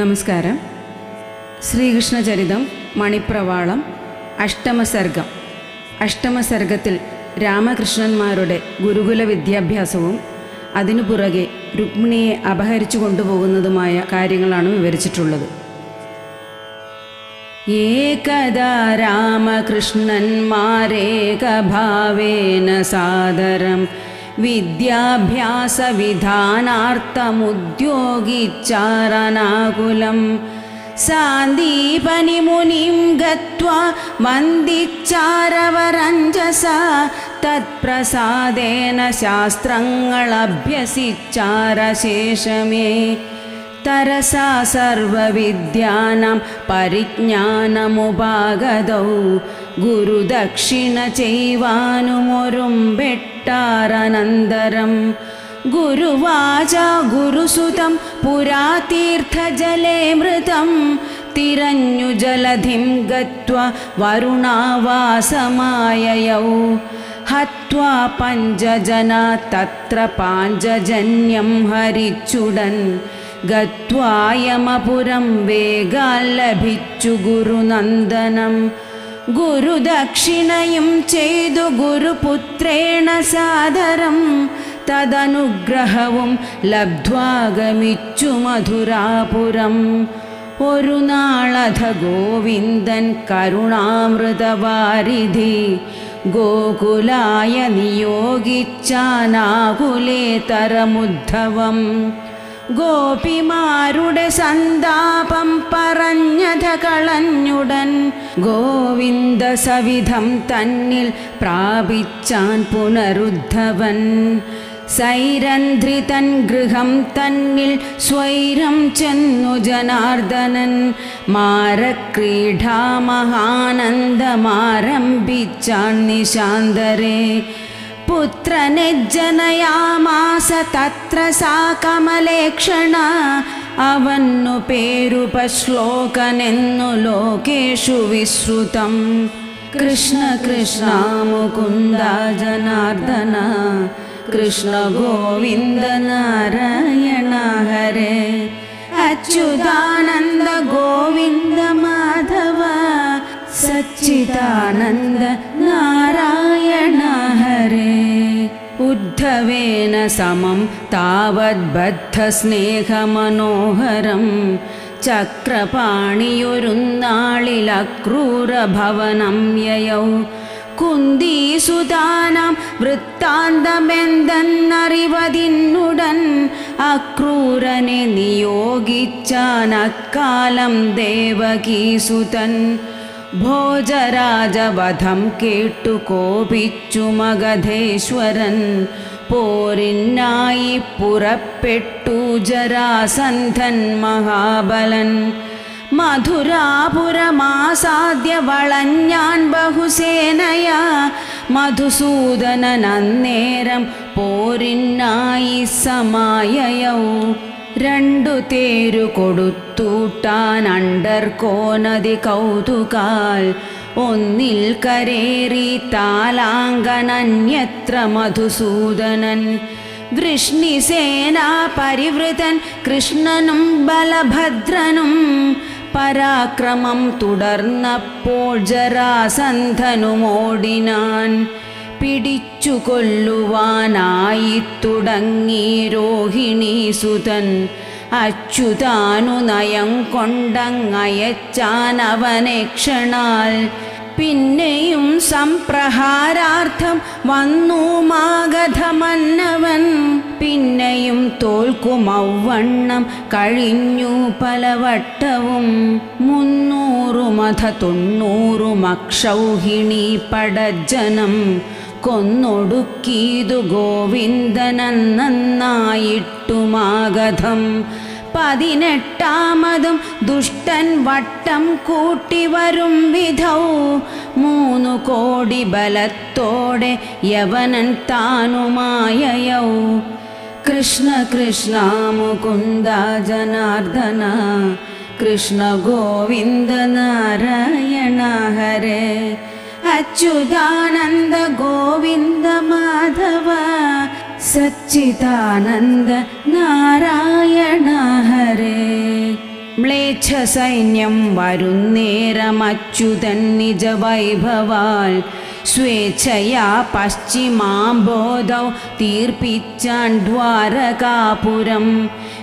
നമസ്കാരം. ശ്രീകൃഷ്ണചരിതം മണിപ്രവാളം അഷ്ടമസർഗം. അഷ്ടമസർഗത്തിൽ രാമകൃഷ്ണന്മാരുടെ ഗുരുകുല വിദ്യാഭ്യാസവും അതിനു പുറകെ രുക്മിണിയെ അപഹരിച്ചു കൊണ്ടുപോകുന്നതുമായ കാര്യങ്ങളാണ് വിവരിച്ചിട്ടുള്ളത്. ഏകദാ രാമകൃഷ്ണന്മാരേകഭാവേന സാദരം विद्याभ्यासविधानार्थमुद्योगिच्चारनाकुलं सान्दीपनिमुनिं गत्वा मन्दिच्चारवरञ्जसा तत्प्रसादेन शास्त्रङ्गळभ्यसिच्चारशेष मे तरसा सर्वविद्यानां परिज्ञानमुपागतौ गुरुदक्षिणचैवानुमुरुं बेट्टारनन्तरं गुरुवाचा गुरुसुतं पुरातीर्थजले मृतं तिरन्युजलधिं गत्वा वरुणावासमाययौ हत्वा पञ्चजना तत्र पाञ्चजन्यं हरिचुडन् ഹരിച്ചുടൻ ഗത്വായമപുരം വേഗാൽ ലഭിച്ചു ഗുരുനന്ദനം ഗുരുദക്ഷിണയും ചെയ്തു ഗുരുപുത്രേണ സാദരം തദനുഗ്രഹവും ലബ്ധ്വാഗമിച്ചു മധുരാപുരം ഒരു നാളധ ഗോവിന്ദൻ കരുണാമൃതവാരിധി ഗോകുലായ നിയോഗിച്ചാനാകുലേതരമുദ്ധവം ഗോപിമാരുടെ സന്താപം പറഞ്ഞത കളഞ്ഞുടൻ ഗോവിന്ദ സവിധം തന്നിൽ പ്രാപിച്ചാൻ പുനരുദ്ധവൻ. സൈരന്ധ്രി തൻ ഗൃഹം തന്നിൽ സ്വൈരം ചെന്നു ജനാർദ്ദനൻ. മാരക്രീഡാമഹാനന്ദമാരംഭിച്ചാൻ നിശാന്തരെ. पुत्रनिर्जनयामास तत्र सा कमलेक्षणा। अवन्नुपेरुपश्लोकनेनु लोकेषु विश्रुतं कृष्णकृष्णा मुकुन्द जनार्दन। गोविन्द माधव। सच्चिदानन्द ഉദ്ധവേന സമം താവദ്ബദ്ധസ്നേഹമനോഹരം ചക്രപാണിയൊരുന്നാളിലക്രൂരഭവനം യയൗ. കുന്തീസുതാനം വൃത്താന്തമെന്തെന്നറിവതിന്നുടൻ അക്രൂരനെ നിയോഗിച്ചാനക്കാലം ദേവകീസുതൻ. ഭോജരാജവധം കേട്ടു കോപിച്ചു മഗധേശ്വരൻ. പോരിനായി പുറപ്പെട്ടു ജരാസന്ധൻ മഹാബലൻ. മധുരാപുരമാസാദ്യ വളഞ്ഞാൻ ബഹുസേനയ. മധുസൂദന നന്നേരം പോരിനായി സമായയൗ. രണ്ടു തേരു കൊടുത്തൂട്ടാൻ അണ്ടർ കോനതി കൗതുകാൽ. ഒന്നിൽ കരേറി താലാങ്കനന്യത്ര മധുസൂദനൻ. വൃഷ്ണിസേനാ പരിവൃതൻ കൃഷ്ണനും ബലഭദ്രനും. പരാക്രമം തുടർന്നപ്പോൾ ജരാസന്ധനുമോടിനാൻ. പിടിച്ചു കൊല്ലുവാനായി തുടങ്ങി രോഹിണീസുതൻ. അച്യുതാനു നയം കൊണ്ടങ്ങയച്ചാൻ അവനെ ക്ഷണാൽ. പിന്നെയും സംപ്രഹാരാർത്ഥം വന്നു മാഗധമന്നവൻ. പിന്നെയും തോൽക്കുമൗവണ്ണം കഴിഞ്ഞു പലവട്ടവും. മുന്നൂറു മഥ തൊണ്ണൂറും അക്ഷൗഹിണി പടജനം കൊന്നൊടുക്കീതു ഗോവിന്ദനന്നായിട്ടു മാഗധം പതിനെട്ടാമതും ദുഷ്ടൻ വട്ടം കൂട്ടി വരും വിധൗ. മൂന്നു കോടി ബലത്തോടെ യവനൻ താനുമായയൗ. കൃഷ്ണ കൃഷ്ണ മുകുന്ദ ജനാർദ്ദന. കൃഷ്ണ ഗോവിന്ദ നാരായണ ഹരേ. അച്യുതാനന്ദ ഗോവിന്ദ മാധവ സച്ചിദാനന്ദ നാരായണ ഹരേ മ്ലേച്ഛസൈന്യം വരുന്നേരമച്യുതൻ നിജവൈഭവാൽ സ്വേച്ഛയാ പശ്ചിമാംബോധൗ തീർപ്പിച്ചാൻ ദ്വാരകാപുരം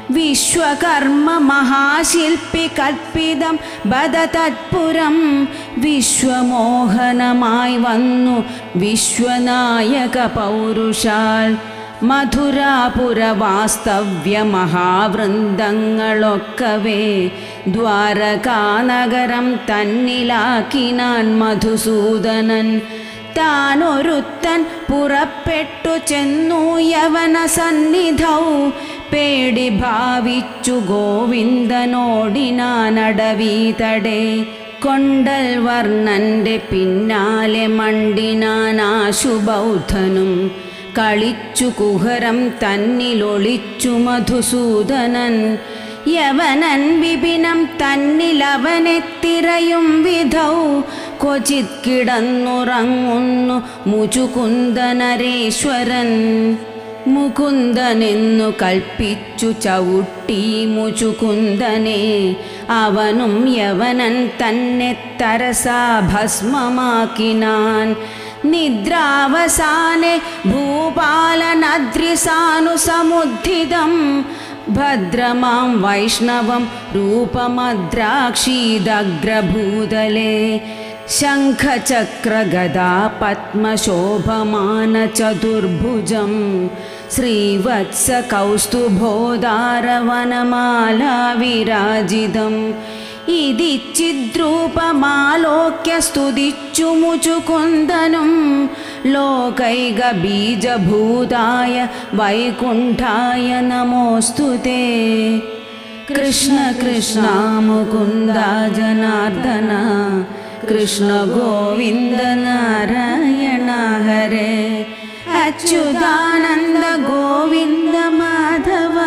വിശ്വകർമ്മ മഹാശില്പി കൽപ്പിതം ബദ തത്പുരം വിശ്വമോഹനമായി വന്നു വിശ്വനായക പൗരുഷാൽ. മധുരാപുരവാസ്തവ്യ മഹാവൃന്ദങ്ങളൊക്കവേ ദ്വാരകാനഗരം തന്നിലാക്കിനാൻ മധുസൂദനൻ. താനൊരുത്തൻ പുറപ്പെട്ടു ചെന്നു യവന സന്നിധൗ പേടി ഭാവിച്ചു ഗോവിന്ദനോടിനാനടവീതടെ കൊണ്ടൽ വർണന്റെ പിന്നാലെ മണ്ടിനാനാശുബൗദ്ധനും കളിച്ചു കുഹരം തന്നിലൊളിച്ചു മധുസൂദനൻ. യവനൻ വിപിനം തന്നിലവനെത്തിരയും വിധൗ. ക്വചിത് കിടന്നുറങ്ങുന്നു മുചുകുന്ദനരേശ്വരൻ. മുകുന്ദനെന്നു കൽപ്പിച്ചു ചവിട്ടി മുചുകുന്ദനെ. അവനും യവനൻ തന്നെ തരസാ ഭസ്മമാക്കിനാൻ. നിദ്രാവസാനെ ഭൂപാലനദ്രിസാനുസമുദ്ധിതം. ഭദ്രമാം വൈഷ്ണവം രൂപമദ്രാക്ഷീദഗ്രഭൂതലേ. ശംഖചക്രഗദാ പത്മശോഭമാന श्रीवत्सकौस्तुभोदारवनमालाविराजितम् इति चिद्रूपमालोक्य स्तुतिच्चुमुचुकुन्दनं लोकैकबीजभूताय वैकुण्ठाय नमोऽस्तु ते। कृष्ण कृष्णामुकुन्दा जनार्दन कृष्ण गोविन्दनारायण हरे। അച്യുതാനന്ദ ഗോവിന്ദ മാധവ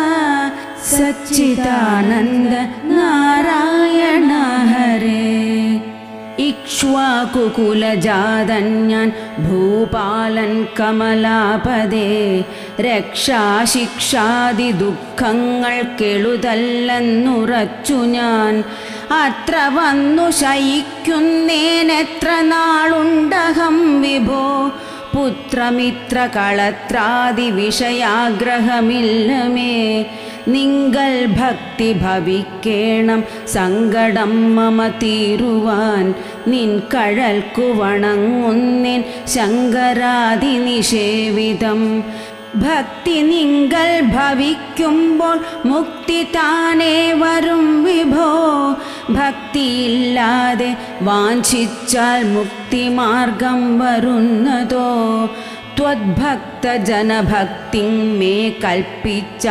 സച്ചിദാനന്ദ നാരായണ ഹരേ. ഇക്ഷ്വാകുകുലജാതൻ ഞാൻ ഭൂപാലൻ കമലാപദേ രക്ഷാശിക്ഷാദി ദുഃഖങ്ങൾ കെളുതല്ലെന്നുറച്ചു ഞാൻ. അത്ര വന്നു ശയിക്കുന്നേനെത്ര നാളുണ്ടഹം വിഭോ പുത്രമിത്ര കളത്രാദി വിഷയാഗ്രഹമില്ലമേ നിങ്കൽ ഭക്തി ഭവിക്കേണം സങ്കടം മമ തീരുവാൻ നിൻ കഴൽക്കു വണങ്ങുന്നിൻ ശങ്കരാതി നിഷേവിതം ഭക്തി നിങ്ങൾ ഭവിക്കുമ്പോൾ മുക്തി താനേ വരും വിഭോ. ഭക്തിയില്ലാതെ വാഞ്ചിച്ചാൽ മുക്തിമാർഗം വരുന്നതോ. त्वद्भक्तजनभक्तिं मे कल्पिच्चागिलतुमति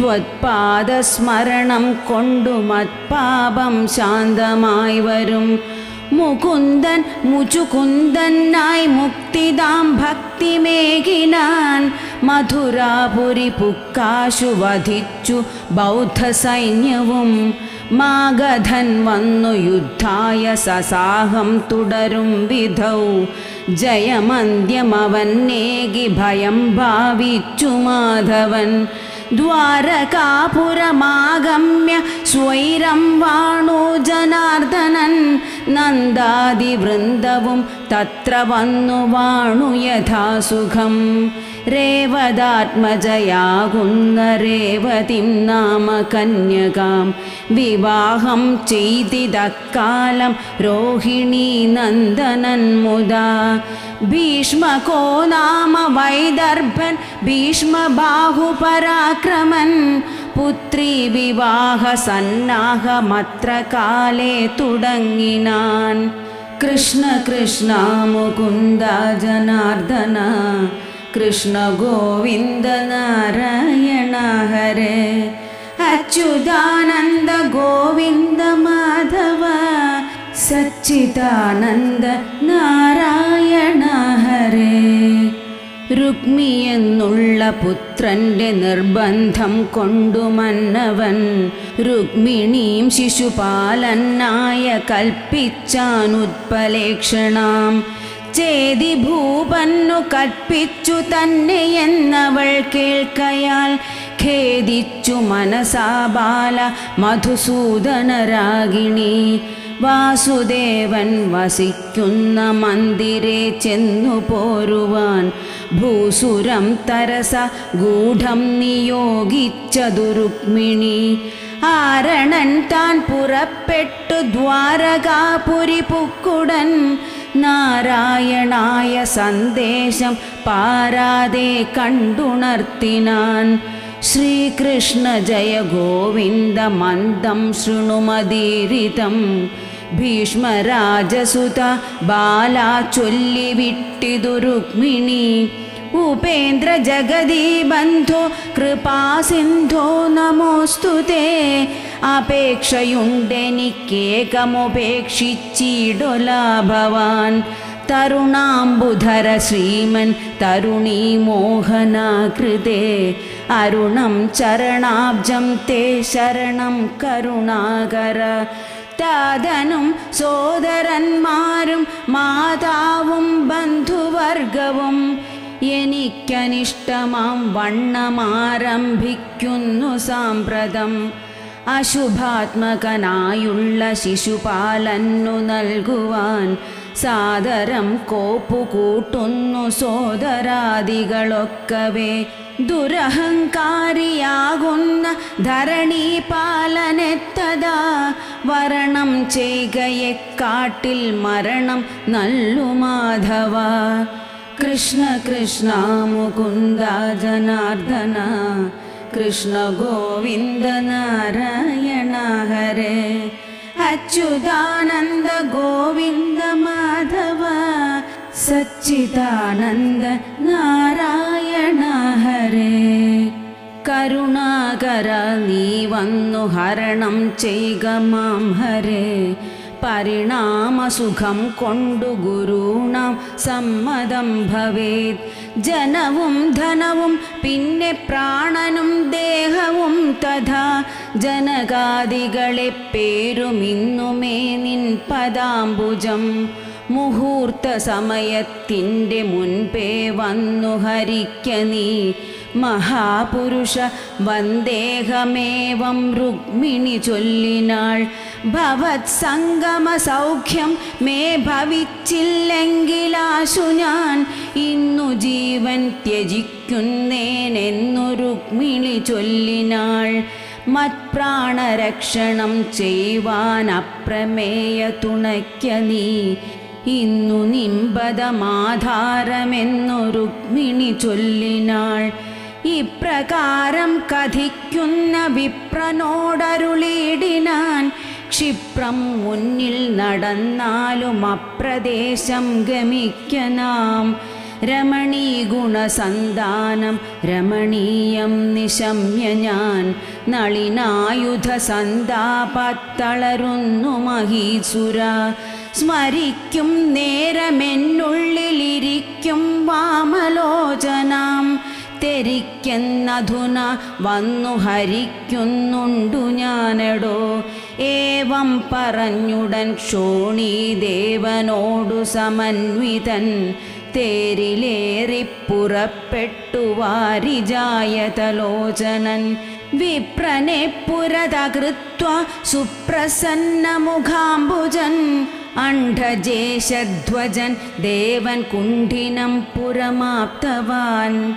त्वत्पादस्मरणं कोण्डु मत्पापं ശാന്തമായി വരും. മുകുന്ദൻ മുചുകുന്ദനായി മുക്തിദാം ഭക്തിമേകിനാൻ. മധുരാപുരി പുക്കാശു വധിച്ചു ബൗദ്ധസൈന്യവും. മാഗധൻ വന്നു യുദ്ധായ സസാഹം തുടരും വിധൗ. ജയമന്ത്യമവന്നേകി ഭയം ഭാവിച്ചു മാധവൻ. ദ്വാരകാപുരമാഗമ്യ സ്വൈരം ജനാർദ്ദനൻ നന്ദാദിവൃന്ദവും തത്ര വന്നു വാണു യഥാസുഖം. രേവതാത്മജയാകുന്ന രേവതിം നാമ കന്യകാം വിവാഹം ചെയ്തിതക്കാലം രോഹിണീ നന്ദനൻ മുതാ. ഭീഷ്മകോ നാമ വൈദർഭൻ ഭീഷ്മബാഹുപരാക്രമൻ. पुत्रि विवाह सन्नः काले तुडङ्गिनान्। कृष्ण कृष्ण मुकुन्द जनार्दन कृष्ण गोविन्द नारायण हरे। अच्युदानन्द गोविन्द माधव। सच्चिदानन्द नारायण हरे। സച്ചിദാനന്ദ നാരായണ രുക്മി എന്നുള്ള പുത്രന്റെ നിർബന്ധം കൊണ്ടു മന്നവൻ. രുക്മിണീം ശിശുപാലനായ കൽപ്പിച്ചാനുത്പലേക്ഷണാം. ചേതി ഭൂപന്നു കൽപ്പിച്ചു തന്നെ എന്നവൾ കേൾക്കയാൽ ഖേദിച്ചു മനസാബാല മധുസൂദനരാഗിണി. വാസുദേവൻ വസിക്കുന്ന മന്ദിരെ ചെന്നു പോരുവാൻ. ഭൂസുരം തരസ ഗൂഢം നിയോഗിച്ചതു രുക്മിണി ആരണൻ താൻ പുറപ്പെട്ടു ദ്വാരകാപുരി പുക്കുടൻ. നാരായണായ സന്ദേശം പാരാതെ കണ്ടുണർത്തിനാൻ. ശ്രീകൃഷ്ണ ജയ ഗോവിന്ദ മന്ദം ശൃണുമതീരിതം. ഭീഷ്മരാജസുത ബാലാ ചൊല്ലിവിട്ടിതു രുക്മിണി ഉപേന്ദ്ര ജഗദീ ബന്ധോ കൃപാസിന്ധോ നമോസ്തു തേ അപേക്ഷയുണ്ടെനിക്കേകമുപേക്ഷിച്ചിടൊല ഭവാൻ തരുണാംബുധര ശ്രീമൻ തരുണീ മോഹനാകൃതേ അരുണം ചരണാബ്ജം തേ ശരണം കരുണാകര താതനും സോദരന്മാരും മാതാവും ബന്ധുവർഗവും എനിക്കനിഷ്ടമാം വണ്ണമാരംഭിക്കുന്നു സാമ്പ്രതം. അശുഭാത്മകനായുള്ള ശിശുപാലന്നു നൽകുവാൻ സാദരം കോപ്പുകൂട്ടുന്നു സോദരാദികളൊക്കവേ. ദുരഹങ്കാരിയാകുന്ന ധരണി പാലനെത്തതാ വരണം ചെയ്കയെ കാട്ടിൽ മരണം നല്ലു മാധവ. കൃഷ്ണ കൃഷ്ണ മുകുന്ദ ജനാർദ്ദന. കൃഷ്ണ ഗോവിന്ദ നാരായണ ഹരേ. അച്യുതാനന്ദ ഗോവിന്ദ മാധവ. സച്ചിദാനന്ദ നാരായണ കരുണാകര നീ വന്നു ഹരണം ചെയ്യുക മാം ഹരേ. പരിണാമസുഖം കൊണ്ടു ഗുരുണാം സമ്മതം ഭവേത്. ജനവും ധനവും പിന്നെ പ്രാണനും ദേഹവും തഥാ. ജനകാദികളെ പേരുമിന്നുമേ നിൻ പദാംബുജം. മുഹൂർത്ത സമയത്തിന്റെ മുൻപേ വന്നു ഹരിക്ക നീ. മഹാപുരുഷ വന്ദേഹമേവം രുക്മിണി ചൊല്ലിനാൾ. ഭവത് സംഗമ സൗഖ്യം മേ ഭവിച്ചില്ലെങ്കിലാശു ഞാൻ. ഇന്നു ജീവൻ ത്യജിക്കുന്നേനെന്നു രുക്മിണി ചൊല്ലിനാൾ. മത്പ്രാണരക്ഷണം ചെയ്യുവാൻ അപ്രമേയ തുണയ്ക്ക നീ. ഇന്നു നിമ്പതമാധാരമെന്നു രുക്മിണി ചൊല്ലിനാൾ. ഇപ്രകാരം കഥിക്കുന്ന വിപ്രനോടരുളിയിടിനാൻ ക്ഷിപ്രം മുന്നിൽ നടന്നാലും അപ്രദേശം ഗമിക്കനാം രമണീ ഗുണസന്താനം രമണീയം നിശമ്യ ഞാൻ. നളിനായുധ സന്താപത്തളരുന്നു മഹീസുര. സ്മരിക്കും നേരമെന്നുള്ളിലിരിക്കും വാമലോചനാം. തെരിക്കെന്നധുന വന്നു ഹരിക്കുന്നുണ്ടു ഞാനെടോ. ഏവം പറഞ്ഞുടൻ ക്ഷോണീദേവനോടു സമന്വിതൻ തേരിലേറി പുറപ്പെട്ടു വാരിജായതലോചനൻ. വിപ്രനെ പുരതകൃത്വ സുപ്രസന്നമുഖാംബുജൻ. അണ്ഡജേശധ്വജൻ ദേവൻ കുണ്ഠിനം പുരമാപ്തവാൻ.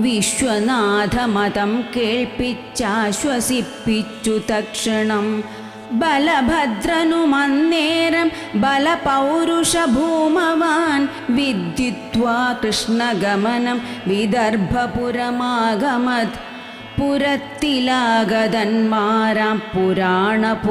വിശ്വനാഥമതം കേൾപ്പിച്ചാശ്വസിപ്പിച്ചു തക്ഷണം ബലഭദ്രനുമന്നേരം ബലപൗരുഷഭൂമവാൻ വിദ്യുത്വാ കൃഷ്ണഗമനം വിദർഭപുരമാഗമത് പുരത്തിലാഗതന്മാരാം പുരാണപുരുഷാവുഭൗ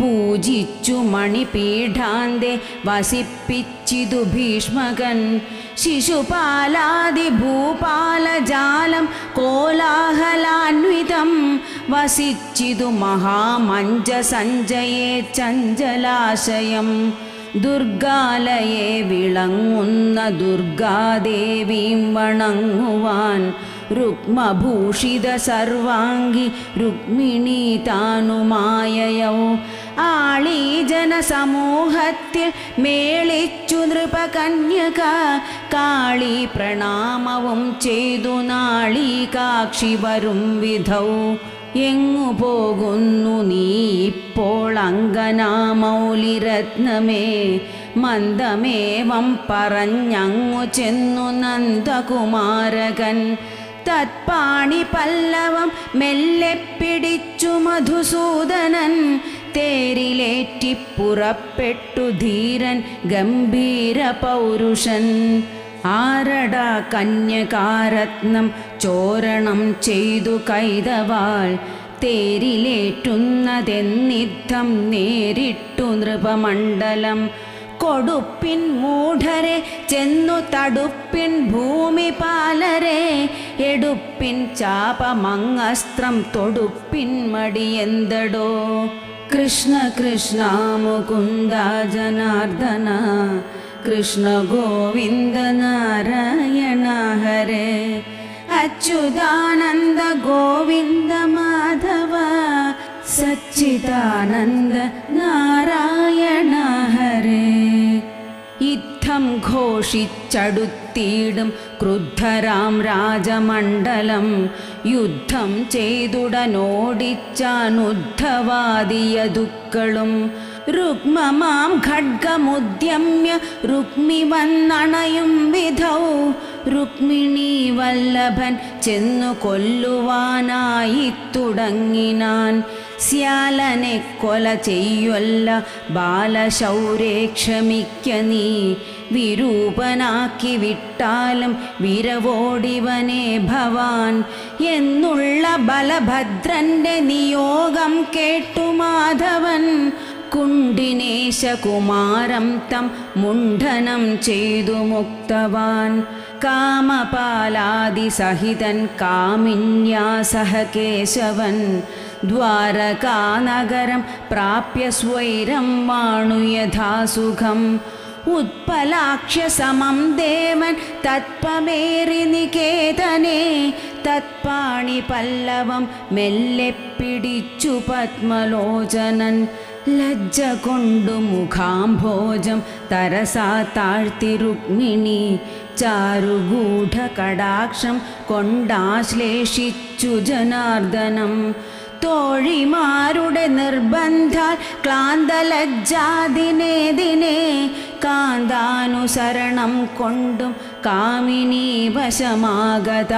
പൂജിച്ചു മണിപീഠാന്തെ വസിപ്പിച്ചിതു ഭീഷ്മകൻ. ശിശുപാലാദി ഭൂപാലജാലം കോലാഹലാന്വിതം വസിച്ചിതു മഹാമഞ്ജസഞ്ജയെ ചഞ്ചലാശയം. ദുർഗാലയെ വിളങ്ങുന്ന ദുർഗാദേവീം വണങ്ങുവാൻ രുക്മഭൂഷിത സർവാംഗി രുക്മിണി താനുമായയൗ ആളീജനസമൂഹത്തിൽ മേളിച്ചു നൃപകന്യക കാളി പ്രണാമവും ചെയ്തു നാളീകാക്ഷി വരും വിധൗ. എങ്ങു പോകുന്നു നീ ഇപ്പോൾ അങ്കനാമൗലിരത്നമേ? മന്ദമേവം പറഞ്ഞങ്ങു ചെന്നു നന്ദകുമാരകൻ. തത്പാണി പല്ലവം മെല്ലെ പിടിച്ചു മധുസൂദനൻ. തേരിലേറ്റി പുറപ്പെട്ടു ധീരൻ ഗംഭീര പൗരുഷൻ. ആരട കന്യകാരത്നം ചോരണം ചെയ്തു കൈതവാൾ. തേരിലേറ്റുന്നതെന്നിദ്ധം നേരിട്ടു നൃപമണ്ഡലം. കൊടുപ്പിൻ മൂഢരെ ചെന്നു തടുപ്പിൻ ഭൂമി പാലരെ. എടുപ്പിൻ ചാപമങ്ങസ്ത്രം തൊടുപ്പിൻ മടിയെന്തടോ കൃഷ്ണ കൃഷ്ണ മുകുന്ദ ജനാർദ്ദന കൃഷ്ണ ഗോവിന്ദ നാരായണ ഹരേ. അച്യുതാനന്ദ ഗോവിന്ദ മാധവ സച്ചിദാനന്ദ നാരായണ ഘോഷിച്ചടുത്തിടും ക്രുദ്ധരാം രാജമണ്ഡലം. യുദ്ധം ചെയ്തുടനോടിച്ചാനുദ്ധവാദിയതുക്കളും രുക്മമാം ഖഡ്ഗമുദ്യമ്യ രുക്മി വന്നണയും വിധൗ. രുക്മിണി വല്ലഭൻ ചെന്നു കൊല്ലുവാനായി തുടങ്ങിനാൻ. സ്യാലനെ കൊല ചെയ്യൊല്ല ബാലശൗരേ ക്ഷമിക്ക നീ. വിരൂപനാക്കി വിട്ടാലും വിരവോടിവനെ ഭവാൻ. എന്നുള്ള ബലഭദ്രന്റെ നിയോഗം കേട്ടു മാധവൻ. കുണ്ടിനേശകുമാരം തം മുണ്ഡനം ചെയ്തു മുക്തവാൻ. കാമപാലാദിസഹിതൻ കാമിന്യാസഹ കേശവൻ ദ്വാരകാനഗരം പ്രാപ്യ സ്വൈരം വാണു യഥാസുഖം. ഉത്പലാക്ഷ്യ സമം ദേവൻ തത്പമേറി നികേതനെ. തത്പാണി പല്ലവം മെല്ലെ പിടിച്ചു പത്മലോചനൻ. ലജ്ജ കൊണ്ടു മുഖാംഭോജം തരസാ താഴ്ത്തി രുക്മിണി ചാരുഗൂഢ കടാക്ഷം കൊണ്ടാശ്ലേഷിച്ചു ജനാർദ്ദനം. തോഴിമാരുടെ നിർബന്ധാൽ ക്ലാന്തലജ്ജാദിനെ ദിനെ കാന്താനുസരണം കൊണ്ടും കാമിനി വശമാകത.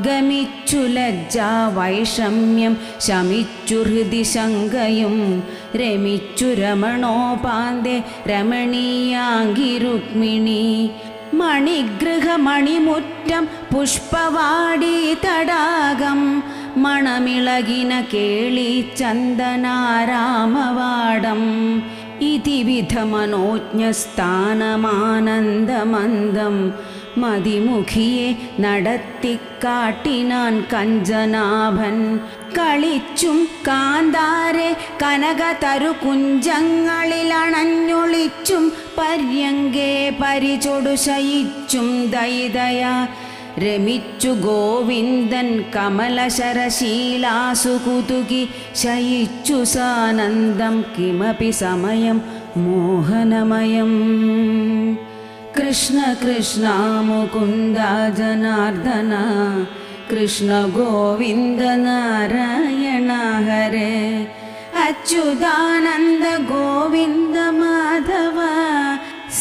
ഗമിച്ചു ലജ്ജ വൈഷമ്യം ശമിച്ചു ഹൃദി ശങ്കയും രമിച്ചു രമണോപാന്തെ രമണീയാങ്കി രുക്മിണി മണിഗൃഹമണിമുറ്റം പുഷ്പവാടി തടാകം മണമിളകിന കേളി ചന്ദനാരാമവാടം. ഇതിവിധമനോജ്ഞസ്ഥാനമാനന്ദമന്ദം മതിമുഖിയെ നടത്തിക്കാട്ടിനാൻ കഞ്ചനാഭൻ. കളിച്ചും കാന്താരെ കനകതരു കുഞ്ചങ്ങളിലണഞ്ഞൊളിച്ചും പര്യങ്കേ പരിചൊടു ശയിച്ചും रमिच्छु गोविन्दन् कमलशरशीलासुकुतुकी शयिच्छुसानन्दं किमपि समयं मोहनमयं कृष्णकृष्णा मुकुन्द जनार्दन कृष्णगोविन्दनारायणा हरे। अच्युदानन्दगोविन्दमाधव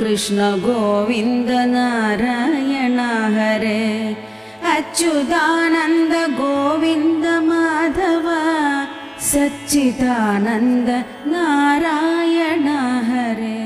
कृष्ण गोविन्द नारायण हरे अच्युदानन्द गोविन्द माधव सच्चिदानन्द नारायण हरे